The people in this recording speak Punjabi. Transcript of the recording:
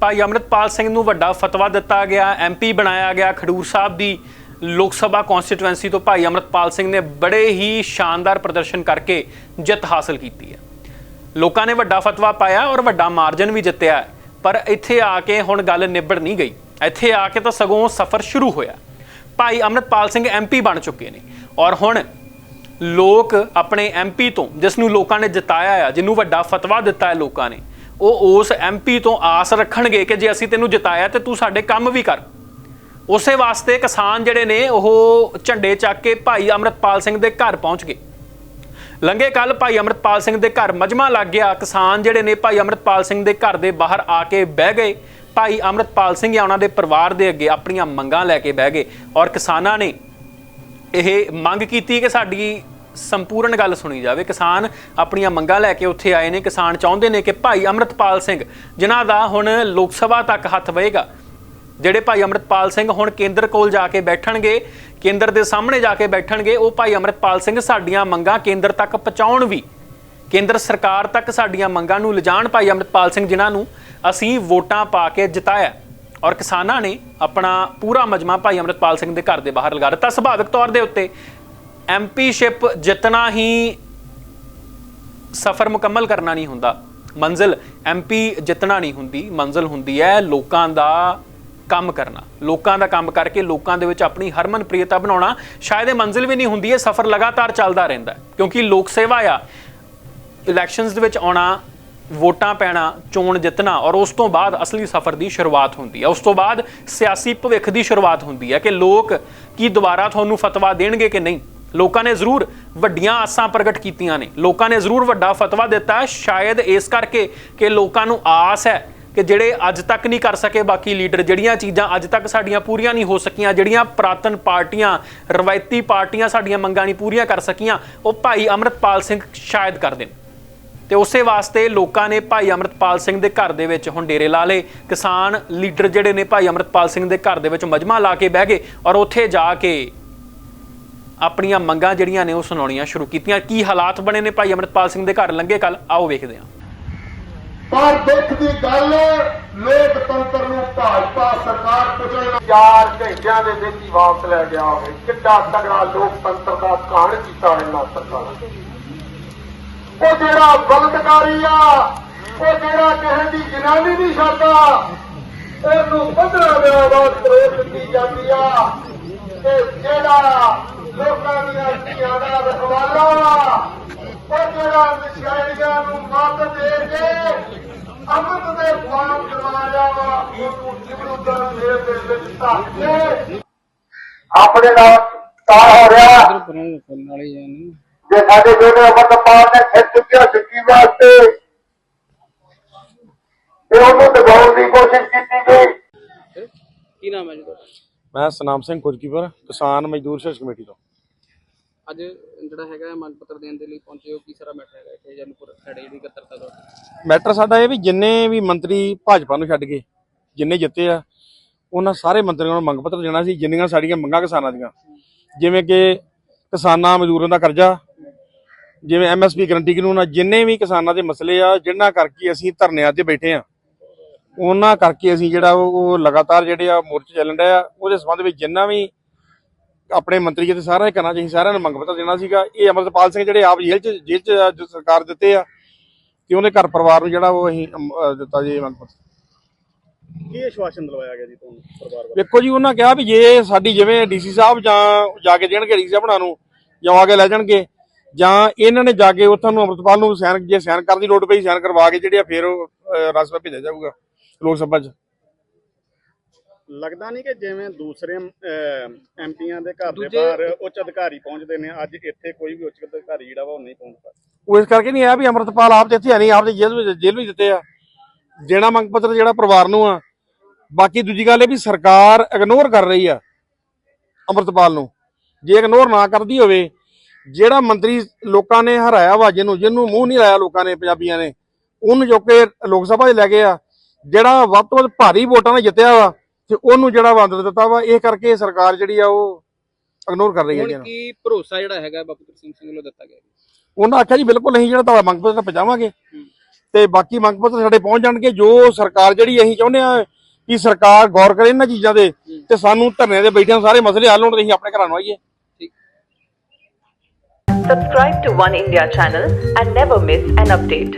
ਭਾਈ ਅੰਮ੍ਰਿਤਪਾਲ ਸਿੰਘ ਨੂੰ ਵੱਡਾ ਫਤਵਾ ਦਿੱਤਾ ਗਿਆ ਐਮਪੀ ਬਣਾਇਆ ਗਿਆ ਖਡੂਰ ਸਾਹਿਬ ਦੀ ਲੋਕ ਸਭਾ ਕਨਸਟੀਟੂਐਂਸੀ ਤੋਂ ਭਾਈ ਅੰਮ੍ਰਿਤਪਾਲ ਸਿੰਘ ਨੇ ਬੜੇ ਹੀ ਸ਼ਾਨਦਾਰ ਪ੍ਰਦਰਸ਼ਨ ਕਰਕੇ ਜਿੱਤ ਹਾਸਲ ਕੀਤੀ ਹੈ। ਲੋਕਾਂ ਨੇ ਵੱਡਾ ਫਤਵਾ ਪਾਇਆ ਔਰ ਵੱਡਾ ਮਾਰਜਨ ਵੀ ਜਿੱਤਿਆ ਪਰ ਇੱਥੇ ਆ ਕੇ ਹੁਣ ਗੱਲ ਨਿਬੜ ਨਹੀਂ ਗਈ। ਇੱਥੇ ਆ ਕੇ ਤਾਂ ਸਗੋਂ ਸਫ਼ਰ ਸ਼ੁਰੂ ਹੋਇਆ। ਭਾਈ ਅੰਮ੍ਰਿਤਪਾਲ ਸਿੰਘ ਐਮਪੀ ਬਣ ਚੁੱਕੇ ਨੇ ਔਰ ਹੁਣ ਲੋਕ ਆਪਣੇ ਐਮਪੀ ਤੋਂ, ਜਿਸ ਨੂੰ ਲੋਕਾਂ ਨੇ ਜਿਤਾਇਆ ਆ, ਜਿਹਨੂੰ ਵੱਡਾ ਫਤਵਾ ਦਿੱਤਾ ਹੈ ਲੋਕਾਂ ਨੇ ਉਹ ਉਸ ਐਮਪੀ ਤੋਂ ਆਸ ਰੱਖਣਗੇ ਕਿ ਜੇ ਅਸੀਂ ਤੈਨੂੰ ਜਿਤਾਇਆ ਤੇ ਤੂੰ ਸਾਡੇ ਕੰਮ ਵੀ ਕਰ। ਉਸੇ ਵਾਸਤੇ ਕਿਸਾਨ ਜਿਹੜੇ ਨੇ, ਉਹ ਝੰਡੇ ਚੱਕ ਕੇ ਭਾਈ ਅੰਮ੍ਰਿਤਪਾਲ ਸਿੰਘ ਦੇ ਘਰ ਪਹੁੰਚ ਗਏ। ਲੰਗੇ ਕੱਲ ਭਾਈ ਅੰਮ੍ਰਿਤਪਾਲ ਸਿੰਘ ਦੇ ਘਰ ਮਜਮਾ ਲੱਗ ਗਿਆ। ਕਿਸਾਨ ਜਿਹੜੇ ਨੇ ਭਾਈ ਅੰਮ੍ਰਿਤਪਾਲ ਸਿੰਘ ਦੇ ਘਰ ਦੇ ਬਾਹਰ ਆ ਕੇ ਬਹਿ ਗਏ। ਭਾਈ ਅੰਮ੍ਰਿਤਪਾਲ ਸਿੰਘ ਜਾਂ ਉਹਨਾਂ ਦੇ ਪਰਿਵਾਰ ਦੇ ਅੱਗੇ ਆਪਣੀਆਂ ਮੰਗਾਂ ਲੈ ਕੇ ਬਹਿ ਗਏ। ਔਰ ਕਿਸਾਨਾਂ ਨੇ ਇਹ ਮੰਗ ਕੀਤੀ ਕਿ ਸਾਡੀ ਸੰਪੂਰਨ ਗੱਲ ਸੁਣੀ ਜਾਵੇ। ਕਿਸਾਨ ਆਪਣੀਆਂ ਮੰਗਾਂ ਲੈ ਕੇ ਉੱਥੇ ਆਏ ਨੇ। ਕਿਸਾਨ ਚਾਹੁੰਦੇ ਨੇ ਕਿ ਭਾਈ ਅੰਮ੍ਰਿਤਪਾਲ ਸਿੰਘ, ਜਿਨ੍ਹਾਂ ਦਾ ਹੁਣ ਲੋਕ ਸਭਾ ਤੱਕ ਹੱਥ ਵਹੇਗਾ, ਜਿਹੜੇ ਭਾਈ ਅੰਮ੍ਰਿਤਪਾਲ ਸਿੰਘ ਹੁਣ ਕੇਂਦਰ ਕੋਲ ਜਾ ਕੇ ਬੈਠਣਗੇ, ਕੇਂਦਰ ਦੇ ਸਾਹਮਣੇ ਜਾ ਕੇ ਬੈਠਣਗੇ, ਉਹ ਭਾਈ ਅੰਮ੍ਰਿਤਪਾਲ ਸਿੰਘ ਸਾਡੀਆਂ ਮੰਗਾਂ ਕੇਂਦਰ ਤੱਕ ਪਹੁੰਚਾਉਣ ਵੀ, ਕੇਂਦਰ ਸਰਕਾਰ ਤੱਕ ਸਾਡੀਆਂ ਮੰਗਾਂ ਨੂੰ ਲਿਜਾਣ ਭਾਈ ਅੰਮ੍ਰਿਤਪਾਲ ਸਿੰਘ ਜਿਨ੍ਹਾਂ ਨੂੰ ਅਸੀਂ ਵੋਟਾਂ ਪਾ ਕੇ ਜਿਤਾਇਆ। ਔਰ ਕਿਸਾਨਾਂ ਨੇ ਆਪਣਾ ਪੂਰਾ ਮਜਮਾ ਭਾਈ ਅੰਮ੍ਰਿਤਪਾਲ ਸਿੰਘ ਦੇ ਘਰ ਦੇ ਬਾਹਰ ਲਗਾ ਦਿੱਤਾ। ਸੁਭਾਵਿਕ ਤੌਰ ਦੇ ਉੱਤੇ ਐਮਪੀਸ਼ਿਪ ਜਿੱਤਣਾ ਹੀ ਸਫ਼ਰ ਮੁਕੰਮਲ ਕਰਨਾ ਨਹੀਂ ਹੁੰਦਾ, ਮੰਜ਼ਿਲ ਐਮਪੀ ਜਿੱਤਣਾ ਨਹੀਂ ਹੁੰਦੀ, ਮੰਜ਼ਿਲ ਹੁੰਦੀ ਹੈ ਲੋਕਾਂ ਦਾ ਕੰਮ ਕਰਨਾ। ਲੋਕਾਂ ਦਾ ਕੰਮ ਕਰਕੇ ਲੋਕਾਂ ਦੇ ਵਿੱਚ ਆਪਣੀ ਹਰਮਨਪ੍ਰੀਅਤਾ ਬਣਾਉਣਾ। ਸ਼ਾਇਦ ਇਹ ਮੰਜ਼ਿਲ ਵੀ ਨਹੀਂ ਹੁੰਦੀ ਹੈ ਸਫ਼ਰ ਲਗਾਤਾਰ ਚੱਲਦਾ ਰਹਿੰਦਾ ਕਿਉਂਕਿ ਲੋਕ ਸੇਵਾ ਆ ਇਲੈਕਸ਼ਨਸ ਦੇ ਵਿੱਚ ਆਉਣਾ, ਵੋਟਾਂ ਪੈਣਾ, ਚੋਣ ਜਿੱਤਣਾ ਔਰ ਉਸ ਤੋਂ ਬਾਅਦ ਅਸਲੀ ਸਫ਼ਰ ਦੀ ਸ਼ੁਰੂਆਤ ਹੁੰਦੀ ਹੈ। ਉਸ ਤੋਂ ਬਾਅਦ ਸਿਆਸੀ ਭਵਿੱਖ ਦੀ ਸ਼ੁਰੂਆਤ ਹੁੰਦੀ ਹੈ ਕਿ ਲੋਕ ਕੀ ਦੁਬਾਰਾ ਤੁਹਾਨੂੰ ਫਤਵਾ ਦੇਣਗੇ ਕਿ ਨਹੀਂ? ਲੋਕਾਂ ਨੇ ਜ਼ਰੂਰ ਵੱਡੀਆਂ ਆਸਾਂ ਪ੍ਰਗਟ ਕੀਤੀਆਂ ਨੇ। ਲੋਕਾਂ ਨੇ ਜ਼ਰੂਰ ਵੱਡਾ ਫਤਵਾ ਦਿੱਤਾ ਸ਼ਾਇਦ ਇਸ ਕਰਕੇ ਕਿ ਲੋਕਾਂ ਨੂੰ ਆਸ ਹੈ ਕਿ ਜਿਹੜੇ ਅੱਜ ਤੱਕ ਨਹੀਂ ਕਰ ਸਕੇ ਬਾਕੀ ਲੀਡਰ, ਜਿਹੜੀਆਂ ਚੀਜ਼ਾਂ ਅੱਜ ਤੱਕ ਸਾਡੀਆਂ ਪੂਰੀਆਂ ਨਹੀਂ ਹੋ ਸਕੀਆਂ, ਜਿਹੜੀਆਂ ਪ੍ਰਾਤਨ ਪਾਰਟੀਆਂ, ਰਵਾਇਤੀ ਪਾਰਟੀਆਂ ਸਾਡੀਆਂ ਮੰਗਾਂ ਨਹੀਂ ਪੂਰੀਆਂ ਕਰ ਸਕੀਆਂ, ਉਹ ਭਾਈ ਅੰਮ੍ਰਿਤਪਾਲ ਸਿੰਘ ਸ਼ਾਇਦ ਕਰ ਦੇਣ। ਤੇ ਉਸੇ ਵਾਸਤੇ ਲੋਕਾਂ ਨੇ ਭਾਈ ਅੰਮ੍ਰਿਤਪਾਲ ਸਿੰਘ ਦੇ ਘਰ ਦੇ ਵਿੱਚ ਹੁਣ ਡੇਰੇ ਲਾ ਲਏ। ਕਿਸਾਨ ਲੀਡਰ ਜਿਹੜੇ ਨੇ ਭਾਈ ਅੰਮ੍ਰਿਤਪਾਲ ਸਿੰਘ ਦੇ ਘਰ ਦੇ ਵਿੱਚ ਮਜਮਾ ਲਾ ਕੇ ਬਹਿ ਗਏ ਔਰ ਉੱਥੇ ਜਾ ਕੇ ਆਪਣੀਆਂ ਮੰਗਾਂ ਜਿਹੜੀਆਂ ਨੇ ਉਹ ਸੁਣਾਉਣੀਆਂ ਸ਼ੁਰੂ ਕੀਤੀਆਂ। ਕੀ ਹਾਲਾਤ ਬਣੇ ਨੇ ਭਾਈ ਅੰਮ੍ਰਿਤਪਾਲ ਸਿੰਘ ਦੇ ਘਰ ਲੰਘੇ ਕੱਲ ਆਓ ਵੇਖਦੇ ਹਾਂ। ਪਰ ਦੁੱਖ ਦੀ ਗੱਲ ਲੋਕਤੰਤਰ ਨੂੰ ਭਾਜਪਾ ਸਰਕਾਰ ਚਾਰ ਘੰਟਿਆਂ ਦੇ ਵਿੱਚ ਹੀ ਵਾਪਸ ਲੈ ਗਿਆ ਹੋਵੇ। ਕਿੱਡਾ ਤਗੜਾ ਲੋਕਤੰਤਰ ਦਾ ਕਾਣ ਕੀਤਾ ਇਹਨਾਂ ਸਰਕਾਰਾਂ ਨੇ। ਉਹ ਜਿਹੜਾ ਬਲਦਕਾਰੀ ਆ ਉਹ ਜਿਹੜਾ ਕਿਸੇ ਦੀ ਜਨਾਨੀ ਨਹੀਂ ਛੱਡਦਾ ਉਹਨੂੰ 15 ਦਿਨਾਂ ਬਾਅਦ ਕਰੋੜ ਦਿੱਤੀ ਜਾਂਦੀ ਆ। ਤੇ ਜਿਹੜਾ ਲੋਕਾਂ ਦੀਆਂ ਧੀਆਂ ਦਾ ਰਖਵਾਲਾ ਵਾ ਉਹ ਜਿਹੜਾ ਨਸ਼ਾਇਆਂ ਨੂੰ ਮੱਤ ਦੇ ਕੇ ਅੰਮ੍ਰਿਤ ਦੇ ਫਾਰਮ ਕਰਵਾਇਆ ਵਾ ਉਹਨੂੰ ਜਿਬਰੂਦਾਂ ਦੇ ਦੇ ਵਿੱਚ ਧੱਕ। ਕੇ ਆਪਣੇ ਨਾਲ ਤਾਂ ਹੋ ਰਿਹਾ। ਜੇ ਸਾਡੇ ਜਿਹੜੇ ਅਮਰਪਾਲ ਨੇ ਖਿੱਚ ਚੁੱਕਿਆ ਸਿੱਕੀ ਵਾਸਤੇ ਤੇ ਉਹਨੂੰ ਦਬਾਉਣ ਦੀ ਕੋਸ਼ਿਸ਼ ਕੀਤੀ ਗਈ। ਕੀ ਨਾਮ ਹੈ ਜੀ ਤੁਹਾਡਾ? ਮੈਂ ਸਨਾਮ ਸਿੰਘ ਕੁਜਕੀਪਰ ਕਿਸਾਨ ਮਜ਼ਦੂਰ ਸੰਘਰਸ਼ ਕਮੇਟੀ ਤੋਂ। ਅੱਜ ਜਿਹੜਾ ਹੈਗਾ ਮੰਗ ਪੱਤਰ ਦੇਣ ਦੇ ਲਈ ਪਹੁੰਚੇ ਹੋ, ਕੀ ਸਾਰਾ ਮੈਟਰ ਹੈਗਾ ਇੱਥੇ ਜਨਪੁਰ ਸਾਡੇ ਜਿਹੜੀ ਇਕੱਤਰਤਾ ਦਾ ਮੈਟਰ ਸਾਡਾ ਇਹ ਵੀ ਜਿੰਨੇ ਵੀ ਮੰਤਰੀ ਭਾਜਪਾ ਨੂੰ ਛੱਡ ਕੇ, ਜਿੰਨੇ ਜਿੱਤੇ ਆ, ਉਹਨਾਂ ਸਾਰੇ ਮੰਤਰੀਆਂ ਨੂੰ ਮੰਗ ਪੱਤਰ ਦੇਣਾ ਸੀ, ਜਿੰਨੀਆਂ ਸਾਡੀਆਂ ਮੰਗਾਂ ਕਿਸਾਨਾਂ ਦੀਆਂ। ਜਿਵੇਂ ਕਿ ਕਿਸਾਨਾਂ ਮਜ਼ਦੂਰਾਂ ਦਾ ਕਰਜ਼ਾ, ਜਿਵੇਂ ਐਮਐਸਪੀ ਗਰੰਟੀ ਕਾਨੂੰਨ ਆ, ਜਿੰਨੇ ਵੀ ਕਿਸਾਨਾਂ ਦੇ ਮਸਲੇ ਆ, ਜਿਨ੍ਹਾਂ ਕਰਕੇ ਅਸੀਂ ਧਰਨਿਆਂ ਤੇ ਬੈਠੇ ਆ, ਉਹਨਾਂ ਕਰਕੇ ਅਸੀਂ ਜਿਹੜਾ ਉਹ ਲਗਾਤਾਰ ਜਿਹੜੇ ਆ ਮੋਰਚੇ ਚੱਲਣ ਡਿਆ ਉਹਦੇ ਸੰਬੰਧ ਵਿੱਚ ਜਿੰਨਾ ਵੀ ਆਪਣੇ ਮੰਤਰੀ ਤੇ ਸਾਰਾ ਹੀ ਕਰਨਾ ਚਾਹੀਦਾ ਸਾਰਿਆਂ ਨੂੰ ਮੰਗ ਪੱਤਰ ਦੇਣਾ ਸੀਗਾ। ਇਹ ਅਮਰਪਾਲ ਸਿੰਘ ਜਿਹੜੇ ਆਪ ਜੇਲ੍ਹ ਚ ਜੇਲ੍ਹ ਚ ਅੱਜ ਸਰਕਾਰ ਦਿੱਤੇ ਆ ਤੇ ਉਹਦੇ ਘਰ ਪਰਿਵਾਰ ਨੂੰ ਜਿਹੜਾ ਉਹ ਅਸੀਂ ਅਮ, ਅਹ, ਦਿੱਤਾ ਜੀ ਮੰਗ ਪੱਤਰ ਕੀ ਆਸ਼ਵਾਸਨ ਦਿਲਵਾਇਆ ਗਿਆ ਜੀ ਤੁਹਾਨੂੰ ਪਰਿਵਾਰ ਵੱਲੋਂ? ਵੇਖੋ ਜੀ ਉਹਨਾਂ ਕਿਹਾ ਵੀ ਜੇ ਸਾਡੀ ਜਿਵੇਂ ਡੀਸੀ ਸਾਹਿਬ ਜਾਂ ਜਾ ਕੇ ਦੇਣਗੇ ਡੀਸੀ ਸਾਹਿਬ ਨੂੰ ਜਾਂ ਆ ਕੇ ਲੈ ਜਾਣਗੇ ਜਾਂ ਇਹਨਾਂ ਨੇ ਜਾ ਕੇ ਉੱਥੋਂ ਨੂੰ ਅਮਰਪਾਲ ਨੂੰ ਸਾਈਨ ਜੇ ਸਾਈਨ ਕਰਨ ਦੀ ਲੋੜ ਪਈ ਸਾਈਨ ਕਰਵਾ ਕੇ ਜਿਹੜੇ ਆ ਫਿਰ ਉਹ ਅਹ, ਰਾਜ ਸਭਾ ਭੇਜਿਆ ਜਾਊਗਾ ਲੋਕ ਸਭਾ 'ਚ। ਲੱਗਦਾ ਨਹੀਂ ਕਿ ਜਿਵੇਂ ਦੂਸਰੇ ਐਮਪੀਆਂ ਦੇ ਘਰ ਦੇ ਬਾਹਰ ਉੱਚ ਅਧਿਕਾਰੀ ਪਹੁੰਚਦੇ ਨੇ ਅੱਜ ਇੱਥੇ ਕੋਈ ਵੀ ਉੱਚ ਅਧਿਕਾਰੀ ਜਿਹੜਾ ਵਾ ਉਹ ਨਹੀਂ ਪਹੁੰਚਦਾ ਉਹ ਇਸ ਕਰਕੇ ਨਹੀਂ ਆਇਆ ਵੀ ਅਮਰਤਪਾਲ ਆਪ ਤੇ ਇੱਥੇ ਹੈ ਨਹੀਂ ਆਪ ਦੇ ਜੇਲ੍ਹ ਵਿੱਚ ਜੇਲ੍ਹ ਵਿੱਚ ਦਿੱਤੇ ਆ। ਦੇਣਾ ਮੰਗ ਪੱਤਰ ਜਿਹੜਾ ਪਰਿਵਾਰ ਨੂੰ ਆ। ਬਾਕੀ ਦੂਜੀ ਗੱਲ ਇਹ ਵੀ ਸਰਕਾਰ ਇਗਨੋਰ ਕਰ ਰਹੀ ਆ ਅਮਰਤਪਾਲ ਨੂੰ। ਜੇ ਇਗਨੋਰ ਨਾ ਕਰਦੀ ਹੋਵੇ ਜਿਹੜਾ ਮੰਤਰੀ ਲੋਕਾਂ ਨੇ ਹਰਾਇਆ ਵਾ ਜਿਹਨੂੰ ਜਿਹਨੂੰ ਮੂੰਹ ਨਹੀਂ ਲਾਇਆ ਲੋਕਾਂ ਨੇ ਪੰਜਾਬੀਆਂ ਨੇ ਉਹਨੂੰ ਜੋ ਕਿ ਲੋਕ ਸਭਾ 'ਚ ਲੈ ਗਏ ਆ। ਜਿਹੜਾ ਵੱਧ ਤੋਂ ਵੱਧ ਭਾਰੀ ਵੋਟਾਂ ਨਾਲ ਜਿੱਤਿਆ ਵਾ ਤੇ ਉਹਨੂੰ ਜਿਹੜਾ ਵੰਡ ਦਿੱਤਾ ਵਾ ਇਹ ਕਰਕੇ ਸਰਕਾਰ ਜਿਹੜੀ ਆ ਉਹ ਇਗਨੋਰ ਕਰ ਰਹੀ ਹੈ ਜੀ ਹੁਣ ਕੀ ਭਰੋਸਾ ਜਿਹੜਾ ਹੈਗਾ ਬਾਪੂ ਸਿੰਘ ਸਿੰਘ ਵੱਲੋਂ ਦਿੱਤਾ ਗਿਆ ਜੀ? ਉਹਨਾਂ ਆਖਿਆ ਜੀ ਬਿਲਕੁਲ ਅਸੀਂ ਜਿਹੜਾ ਤੁਹਾਡਾ ਮੰਗ ਪੱਤਰ ਪਹੁੰਚਾਵਾਂਗੇ। ਤੇ ਬਾਕੀ ਮੰਗ ਪੱਤਰ ਸਾਡੇ ਪਹੁੰਚ ਜਾਣਗੇ ਜੋ ਸਰਕਾਰ ਜਿਹੜੀ ਅਸੀਂ ਚਾਹੁੰਦੇ ਆ ਕਿ ਸਰਕਾਰ ਗੌਰ ਕਰੇ ਇਹਨਾਂ ਚੀਜ਼ਾਂ ਦੇ ਤੇ ਸਾਨੂੰ ਧਰਨੇ ਦੇ ਬੈਠਿਆਂ ਸਾਰੇ ਮਸਲੇ ਹੱਲ ਹੋਣ ਤੇ ਅਸੀਂ ਆਪਣੇ ਘਰਾਂ ਨੂੰ ਆਈਏ। Subscribe to One India channel and never miss an update.